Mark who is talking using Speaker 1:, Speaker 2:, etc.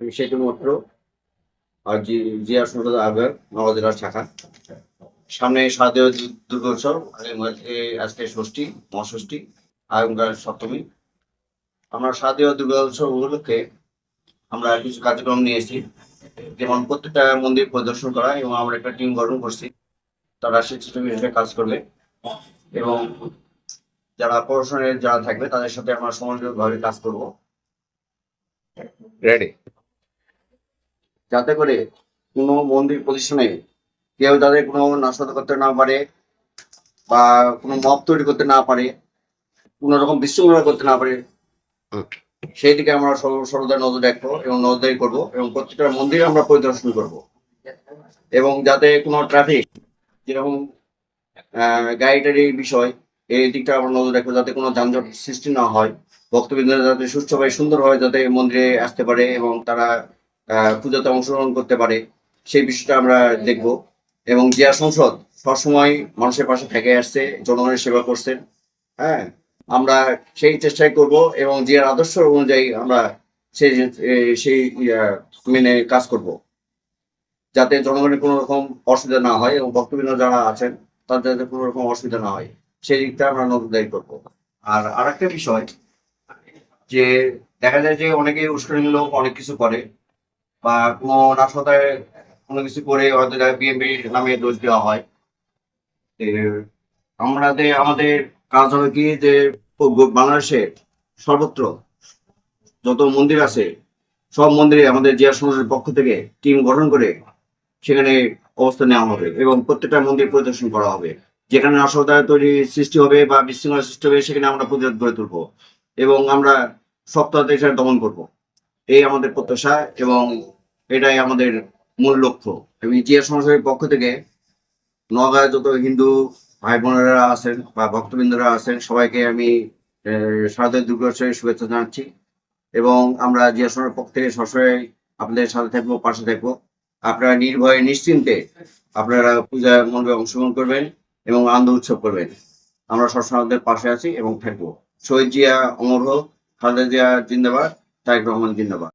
Speaker 1: আমি সেতু মত্র আর জিয়া সুন্দর আগার নওগাঁ জেলার শাখা। সামনে শারদীয় দুর্গোৎসব আজকে ষষ্ঠী, মহাষষ্ঠী, আগামীকাল সপ্তমী। আমরা শারদীয় দুর্গোৎসব উপলক্ষে আমরা কিছু কার্যক্রম নিয়েছি যেমন প্রত্যেকটা মন্দির পরিদর্শন করা এবং আমরা একটা টিম গঠন করছি। তারা স্বেচ্ছাসেবী হিসেবে কাজ করবে এবং যারা প্রশাসনের যারা থাকবে, তাদের সাথে আমরা সমন্বিতভাবে কাজ করব।
Speaker 2: রেডি
Speaker 1: যাতে করে কোনো মন্দির প্রতিষ্ঠানে কেউ তাদের কোনো নাশকতা করতে না পারে বা কোনো মব তৈরি করতে না পারে কোনো রকম বিশৃঙ্খলা করতে না পারে সেই দিকে আমরা সর্ব- সর্বদা নজর রাখব এবং নজরদারি করব এবং প্রত্যেকটা মন্দির আমরা পরিদর্শন করব। এবং যাতে কোনো ট্রাফিক যেরকম আহ, গাড়ি বিষয় এই দিকটা আমরা নজর রাখব যাতে কোনো যানজট সৃষ্টি না হয়। ভক্তবৃন্দরা যাতে সুস্থভাবে সুন্দরভাবে যাতে মন্দিরে আসতে পারে এবং তারা পূজাতে অংশগ্রহণ করতে পারে, সেই বিষয়টা আমরা দেখব। এবং জিয়া সংসদ সবসময় মানুষের পাশে থেকে আসছে, জনগণের সেবা করছেন হ্যাঁ আমরা সেই চেষ্টাই করব এবং জিয়ার আদর্শ অনুযায়ী আমরা সেই সেই মেনে কাজ করব। যাতে জনগণের কোনো রকম অসুবিধা না হয় এবং ভক্তবৃন্দ যারা আছেন, তাদের যাতে কোনো রকম অসুবিধা না হয়, সেই দিকটা আমরা নজরদারি করব। আর আরেকটা বিষয়, যে দেখা যায় যে অনেকে উস্কানি লোক অনেক কিছু করে বা কোনো নাশকতায় কোনো কিছু করে হয়তো বিএনপি নামে দোষ দেওয়া হয়। আমাদের আমাদের কাজ হবে কি যে বাংলাদেশে সর্বত্র যত মন্দির আছে, সব মন্দিরে আমাদের জিয়া সমাজের পক্ষ থেকে টিম গঠন করে সেখানে অবস্থা নেওয়া হবে এবং প্রত্যেকটা মন্দির পরিদর্শন করা হবে। যেখানে নাশকতা তৈরি সৃষ্টি হবে বা বিশৃঙ্খলা সৃষ্টি হবে, সেখানে আমরা প্রতিরোধ গড়ে তুলবো এবং আমরা সপ্তাহ দমন করব। এই আমাদের প্রত্যাশা এবং এটাই আমাদের মূল লক্ষ্য। এবং জিয়া সমাজের পক্ষ থেকে নগাঁয় যত হিন্দু ভাই বোনেরা আছেন বা ভক্তবৃন্দরা আছেন সবাইকে আমি আহ, শারদীয় দুর্গোৎসবের শুভেচ্ছা জানাচ্ছি। এবং আমরা জিয়া সমাজের পক্ষ থেকে সবসময় আপনাদের সাথে থাকব পাশে থাকব। আপনারা নির্ভয়ে নিশ্চিন্তে আপনারা পূজা মণ্ডপে অংশগ্রহণ করবেন এবং আনন্দ উৎসব করবেন। আমরা সবসময় আপনাদের পাশে আছি এবং থাকব। শহীদ জিয়া অমর হোক খালেদা জিয়া জিন্দাবাদ। তারেক রহমান জিন্দাবাদ।